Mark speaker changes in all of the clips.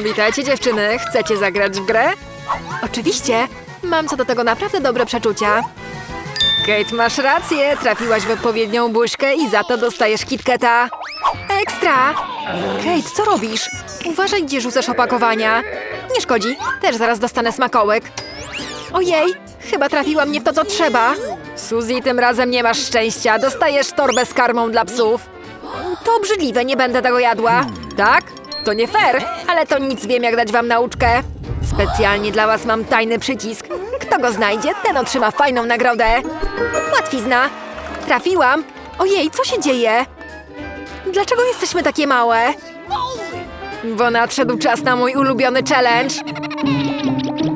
Speaker 1: Witajcie dziewczyny, chcecie zagrać w grę? Oczywiście, mam co do tego naprawdę dobre przeczucia. Kate, masz rację, trafiłaś w odpowiednią buźkę i za to dostajesz KitKata. Ekstra! Kate, co robisz? Uważaj, gdzie rzucasz opakowania. Nie szkodzi, też zaraz dostanę smakołyk. Ojej, chyba trafiła mnie w to, co trzeba. Suzy, tym razem nie masz szczęścia, dostajesz torbę z karmą dla psów. To obrzydliwe, nie będę tego jadła. Tak? To nie fair, ale to nic wiem, jak dać wam nauczkę. Specjalnie dla was mam tajny przycisk. Kto go znajdzie, ten otrzyma fajną nagrodę. Łatwizna. Trafiłam. Ojej, co się dzieje? Dlaczego jesteśmy takie małe? Bo nadszedł czas na mój ulubiony challenge.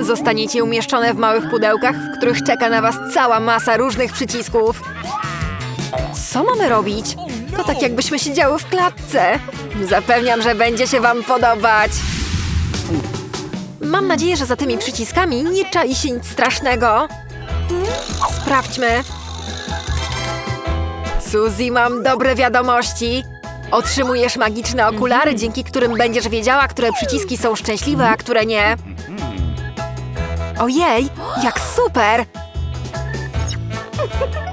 Speaker 1: Zostaniecie umieszczone w małych pudełkach, w których czeka na was cała masa różnych przycisków. Co mamy robić? To tak jakbyśmy siedziały w klatce. Zapewniam, że będzie się wam podobać. Mam nadzieję, że za tymi przyciskami nie czai się nic strasznego. Sprawdźmy. Suzy, mam dobre wiadomości. Otrzymujesz magiczne okulary, dzięki którym będziesz wiedziała, które przyciski są szczęśliwe, a które nie. Ojej, jak super!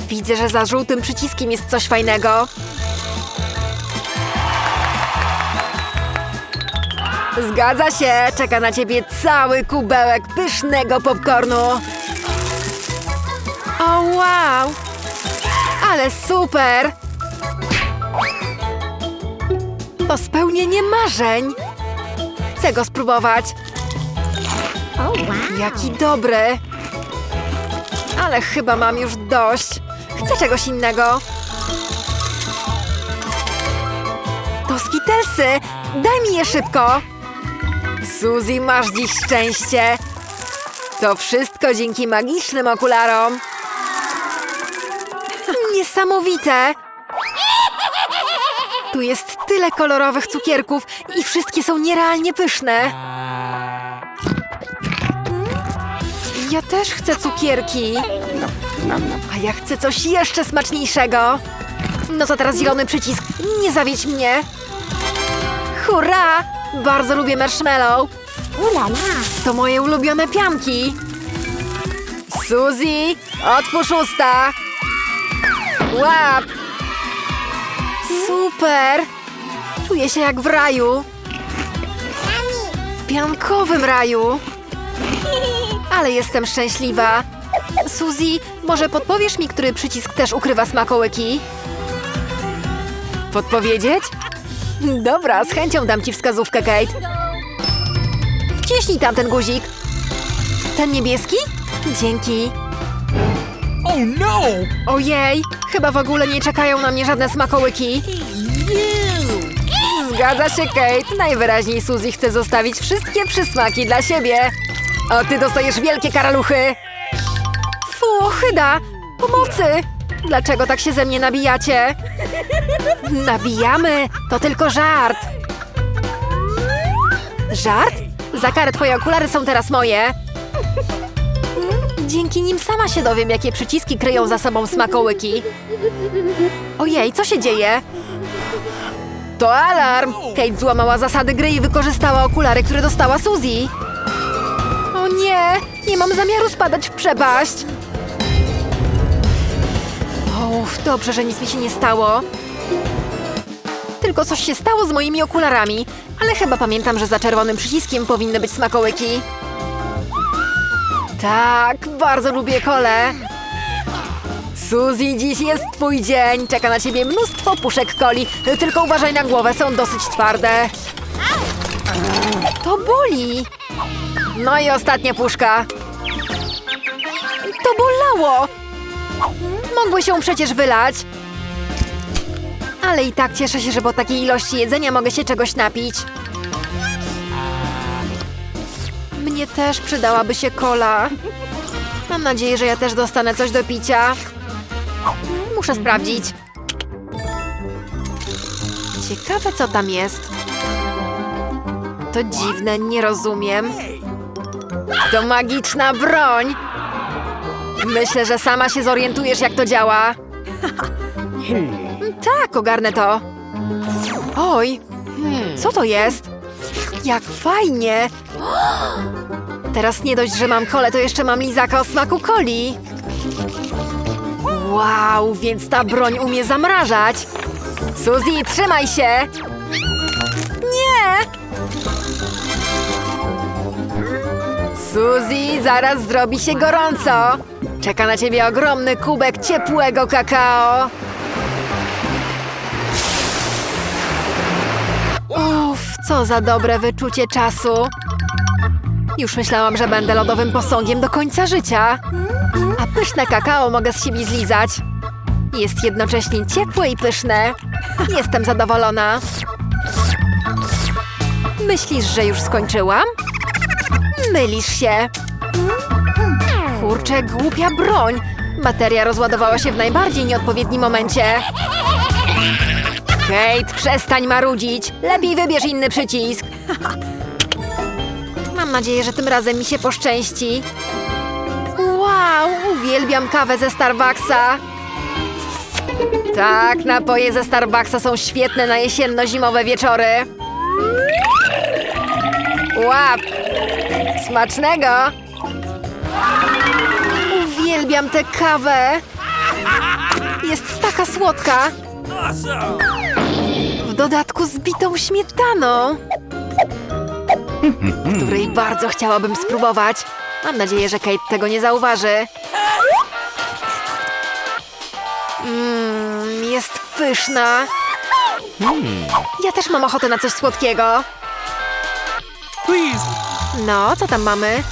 Speaker 1: Widzę, że za żółtym przyciskiem jest coś fajnego. Zgadza się, czeka na ciebie cały kubełek pysznego popcornu. O wow! Ale super! To spełnienie marzeń. Chcę go spróbować. Jaki dobry. Ale chyba mam już dość. Chcę czegoś innego. To skitelsy! Daj mi je szybko! Suzy, masz dziś szczęście. To wszystko dzięki magicznym okularom. Niesamowite! Tu jest tyle kolorowych cukierków i wszystkie są nierealnie pyszne. Ja też chcę cukierki. A ja chcę coś jeszcze smaczniejszego. No to teraz zielony przycisk. Nie zawiedź mnie. Hurra! Bardzo lubię marshmallow. To moje ulubione pianki. Suzy, otwórz usta. Łap! Super! Czuję się jak w raju. W piankowym raju. Ale jestem szczęśliwa. Suzy, może podpowiesz mi, który przycisk też ukrywa smakołyki? Podpowiedzieć? Dobra, z chęcią dam ci wskazówkę, Kate. Wciśnij tam ten guzik. Ten niebieski? Dzięki.
Speaker 2: Oh no!
Speaker 1: Ojej, chyba w ogóle nie czekają na mnie żadne smakołyki. Zgadza się, Kate. Najwyraźniej Suzy chce zostawić wszystkie przysmaki dla siebie. A ty dostajesz wielkie karaluchy. Fu, ochyda! Pomocy! Dlaczego tak się ze mnie nabijacie? Nabijamy! To tylko żart! Żart? Za karę twoje okulary są teraz moje. Dzięki nim sama się dowiem, jakie przyciski kryją za sobą smakołyki. Ojej, co się dzieje? To alarm! Kate złamała zasady gry i wykorzystała okulary, które dostała Suzy. O nie! Nie mam zamiaru spadać w przepaść! Uff, dobrze, że nic mi się nie stało. Tylko coś się stało z moimi okularami, ale chyba pamiętam, że za czerwonym przyciskiem powinny być smakołyki. Tak, bardzo lubię kole. Suzy, dziś jest twój dzień. Czeka na ciebie mnóstwo puszek coli. Tylko uważaj na głowę, są dosyć twarde. To boli. No i ostatnia puszka. To bolało. Mogły się przecież wylać. Ale i tak cieszę się, że po takiej ilości jedzenia mogę się czegoś napić. Mnie też przydałaby się kola. Mam nadzieję, że ja też dostanę coś do picia. Muszę sprawdzić. Ciekawe, co tam jest. To dziwne, nie rozumiem. To magiczna broń! Myślę, że sama się zorientujesz, jak to działa. Tak, ogarnę to. Oj, co to jest? Jak fajnie! Teraz nie dość, że mam kole, to jeszcze mam lizaka o smaku coli. Wow, więc ta broń umie zamrażać. Suzy, trzymaj się! Suzy, zaraz zrobi się gorąco. Czeka na ciebie ogromny kubek ciepłego kakao. Uff, co za dobre wyczucie czasu. Już myślałam, że będę lodowym posągiem do końca życia. A pyszne kakao mogę z siebie zlizać. Jest jednocześnie ciepłe i pyszne. Jestem zadowolona. Myślisz, że już skończyłam? Mylisz się. Kurczę, głupia broń. Bateria rozładowała się w najbardziej nieodpowiednim momencie. Kate, przestań marudzić. Lepiej wybierz inny przycisk. Mam nadzieję, że tym razem mi się poszczęści. Wow, uwielbiam kawę ze Starbucksa. Tak, napoje ze Starbucksa są świetne na jesienno-zimowe wieczory. Łap! Smacznego! Uwielbiam tę kawę. Jest taka słodka. W dodatku z bitą śmietaną. Której bardzo chciałabym spróbować. Mam nadzieję, że Kate tego nie zauważy. Mmm, jest pyszna. Ja też mam ochotę na coś słodkiego. No, co tam mamy?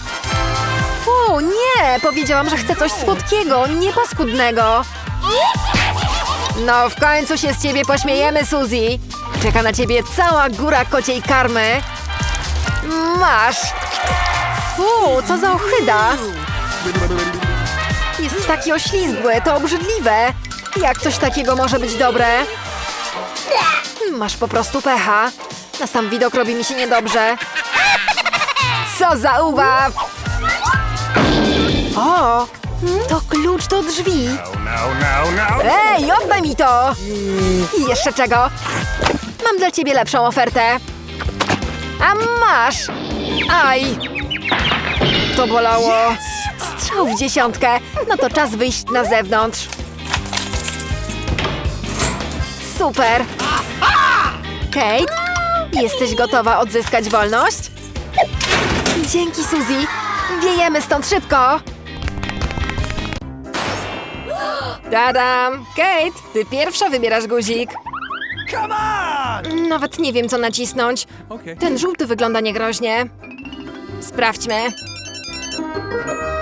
Speaker 1: Fu, nie! Powiedziałam, że chcę coś słodkiego, nie paskudnego. No, w końcu się z ciebie pośmiejemy, Suzy. Czeka na ciebie cała góra kociej karmy. Masz! Fu, co za ochyda! Jest taki oślizgły, to obrzydliwe. Jak coś takiego może być dobre? Masz po prostu pecha. Na sam widok robi mi się niedobrze. Co za uwaw! O! To klucz do drzwi. Ej, oddaj mi to! I jeszcze czego? Mam dla ciebie lepszą ofertę. A masz! Aj! To bolało. Strzał w dziesiątkę. No to czas wyjść na zewnątrz. Super! Kate, jesteś gotowa odzyskać wolność? Dzięki, Suzy. Wiejemy stąd szybko. Tadam! Kate, ty pierwsza wybierasz guzik.
Speaker 2: Come on.
Speaker 1: Nawet nie wiem, co nacisnąć. Ten żółty wygląda niegroźnie. Sprawdźmy.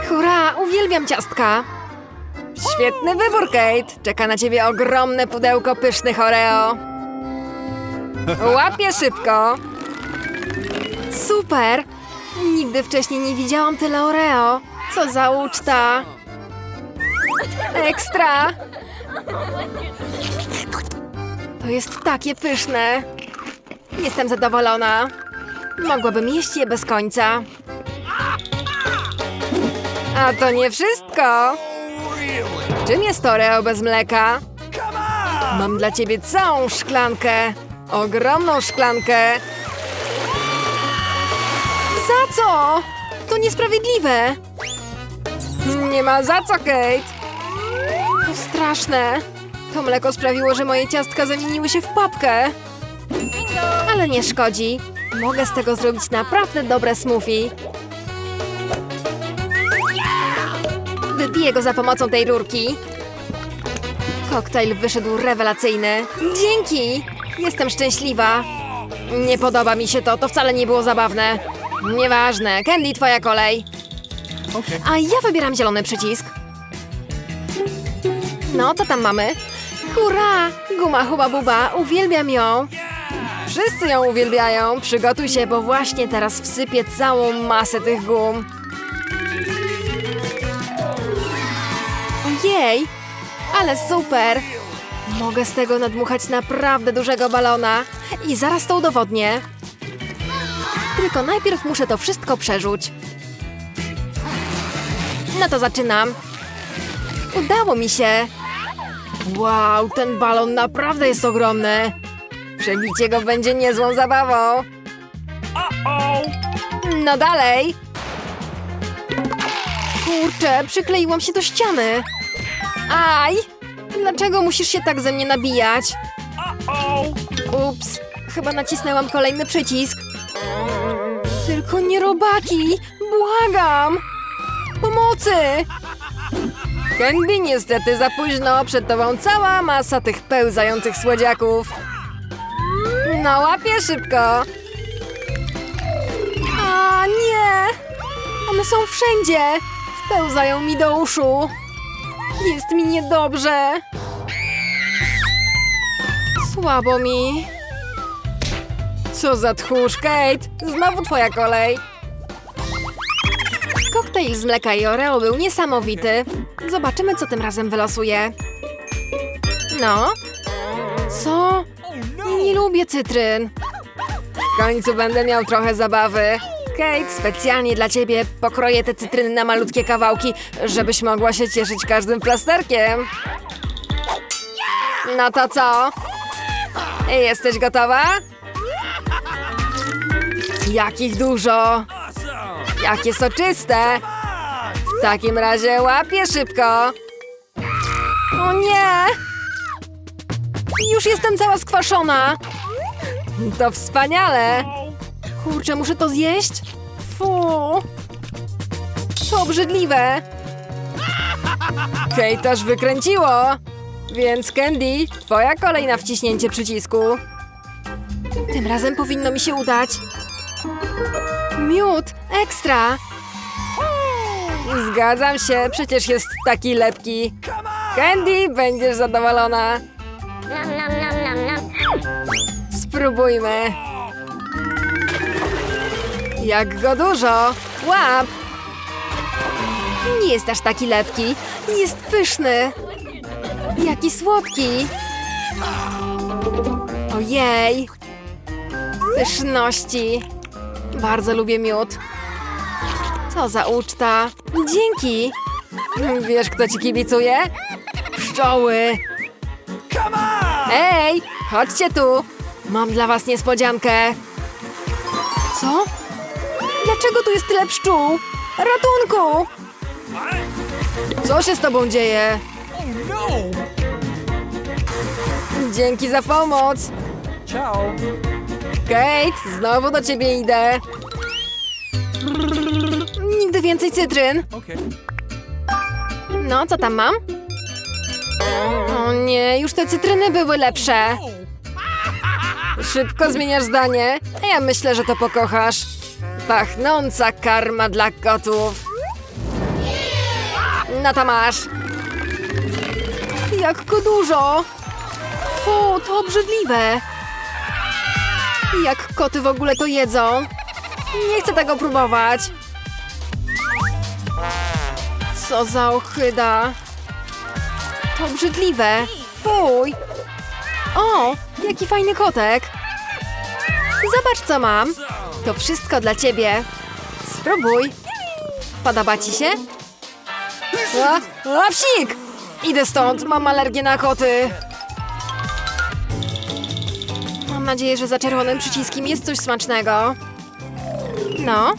Speaker 1: Hurra, uwielbiam ciastka. Świetny wybór, Kate. Czeka na ciebie ogromne pudełko pysznych Oreo. Łapię szybko. Super. Nigdy wcześniej nie widziałam tyle Oreo. Co za uczta. Ekstra. To jest takie pyszne. Jestem zadowolona. Mogłabym jeść je bez końca. A to nie wszystko. Czym jest Oreo bez mleka? Mam dla ciebie całą szklankę. Ogromną szklankę. Za co? To niesprawiedliwe. Nie ma za co, Kate. To straszne. To mleko sprawiło, że moje ciastka zamieniły się w papkę. Ale nie szkodzi. Mogę z tego zrobić naprawdę dobre smoothie. Wypiję go za pomocą tej rurki. Koktajl wyszedł rewelacyjny. Dzięki! Jestem szczęśliwa. Nie podoba mi się to, to wcale nie było zabawne. Nieważne, Candy, twoja kolej.
Speaker 2: Okay.
Speaker 1: A ja wybieram zielony przycisk. No, co tam mamy? Hurra! Guma Huba Buba, uwielbiam ją. Wszyscy ją uwielbiają. Przygotuj się, bo właśnie teraz wsypię całą masę tych gum. Ojej! Ale super! Mogę z tego nadmuchać naprawdę dużego balona. I zaraz to udowodnię. Tylko najpierw muszę to wszystko przerzuć. No to zaczynam. Udało mi się. Wow, ten balon naprawdę jest ogromny. Przebicie go będzie niezłą zabawą. No dalej. Kurczę, przykleiłam się do ściany. Aj! Dlaczego musisz się tak ze mnie nabijać? Ups, chyba nacisnęłam kolejny przycisk. Tylko nie robaki! Błagam! Pomocy! Candy, niestety za późno. Przed tobą cała masa tych pełzających słodziaków. No, łapię szybko. A nie! One są wszędzie! Wpełzają mi do uszu. Jest mi niedobrze. Słabo mi. Co za tchórz, Kate? Znowu twoja kolej. Koktajl z mleka i Oreo był niesamowity. Zobaczymy, co tym razem wylosuje. No? Co? Nie lubię cytryn. W końcu będę miał trochę zabawy. Kate, specjalnie dla ciebie pokroję te cytryny na malutkie kawałki, żebyś mogła się cieszyć każdym plasterkiem. No to co? Jesteś gotowa? Jakich dużo! Jakie soczyste! W takim razie łapię szybko! O nie! Już jestem cała skwaszona! To wspaniale! Kurczę, muszę to zjeść? Fu! To obrzydliwe! Kate aż wykręciło! Więc Candy, twoja kolej na wciśnięcie przycisku. Tym razem powinno mi się udać. Miód, ekstra! Zgadzam się, przecież jest taki lepki. Candy, będziesz zadowolona. Spróbujmy. Jak go dużo! Łap! Nie jest aż taki lepki. Jest pyszny. Jaki słodki. Ojej. Pyszności. Bardzo lubię miód. Co za uczta. Dzięki. Wiesz, kto ci kibicuje? Pszczoły. Ej, chodźcie tu. Mam dla was niespodziankę. Co? Dlaczego tu jest tyle pszczół? Ratunku! Co się z tobą dzieje?
Speaker 2: Oh no.
Speaker 1: Dzięki za pomoc.
Speaker 2: Ciao.
Speaker 1: Kate, znowu do ciebie idę. Nigdy więcej cytryn. No, co tam mam? O nie, już te cytryny były lepsze. Szybko zmieniasz zdanie, a ja myślę, że to pokochasz. Pachnąca karma dla kotów. No to masz. Jak go dużo. Fu, to obrzydliwe. Jak koty w ogóle to jedzą? Nie chcę tego próbować. Co za ochyda. To obrzydliwe. Fuj. O, jaki fajny kotek. Zobacz, co mam. To wszystko dla ciebie. Spróbuj. Podoba ci się? A, a! Idę stąd, mam alergię na koty. Mam nadzieję, że za czerwonym przyciskiem jest coś smacznego. No.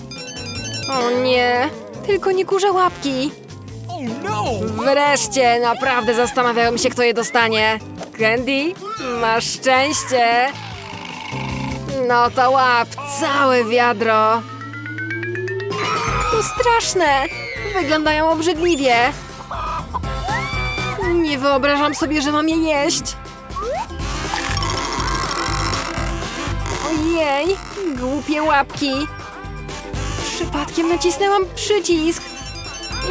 Speaker 1: O nie, tylko nie kurze łapki.
Speaker 2: Oh no.
Speaker 1: Wreszcie, naprawdę zastanawiałem się, kto je dostanie. Candy, masz szczęście. No to łap, całe wiadro. To straszne. Wyglądają obrzydliwie. Nie wyobrażam sobie, że mam je jeść. Ojej, głupie łapki. Przypadkiem nacisnęłam przycisk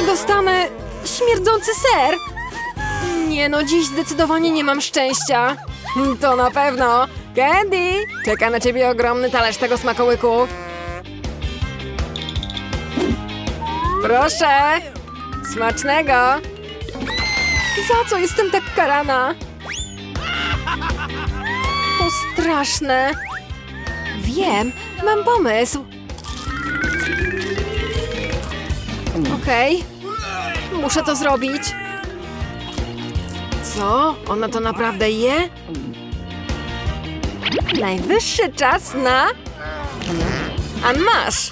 Speaker 1: dostanę śmierdzący ser. Nie no, dziś zdecydowanie nie mam szczęścia. To na pewno. Candy, czeka na ciebie ogromny talerz tego smakołyku. Proszę. Smacznego. Za co jestem tak karana? To straszne. Wiem, mam pomysł. Okej. Muszę to zrobić. Co? Ona to naprawdę je? Najwyższy czas na... A masz!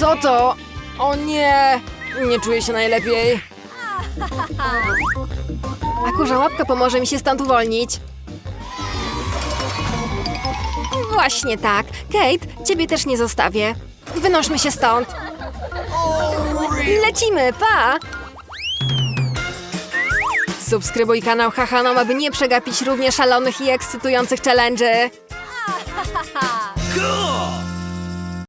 Speaker 1: Co to? O nie! Nie czuję się najlepiej. A kurza łapka pomoże mi się stąd uwolnić. Właśnie tak. Kate, ciebie też nie zostawię. Wynośmy się stąd. Lecimy, pa! Subskrybuj kanał Hahanom, aby nie przegapić równie szalonych i ekscytujących challenge'y.
Speaker 2: Cool!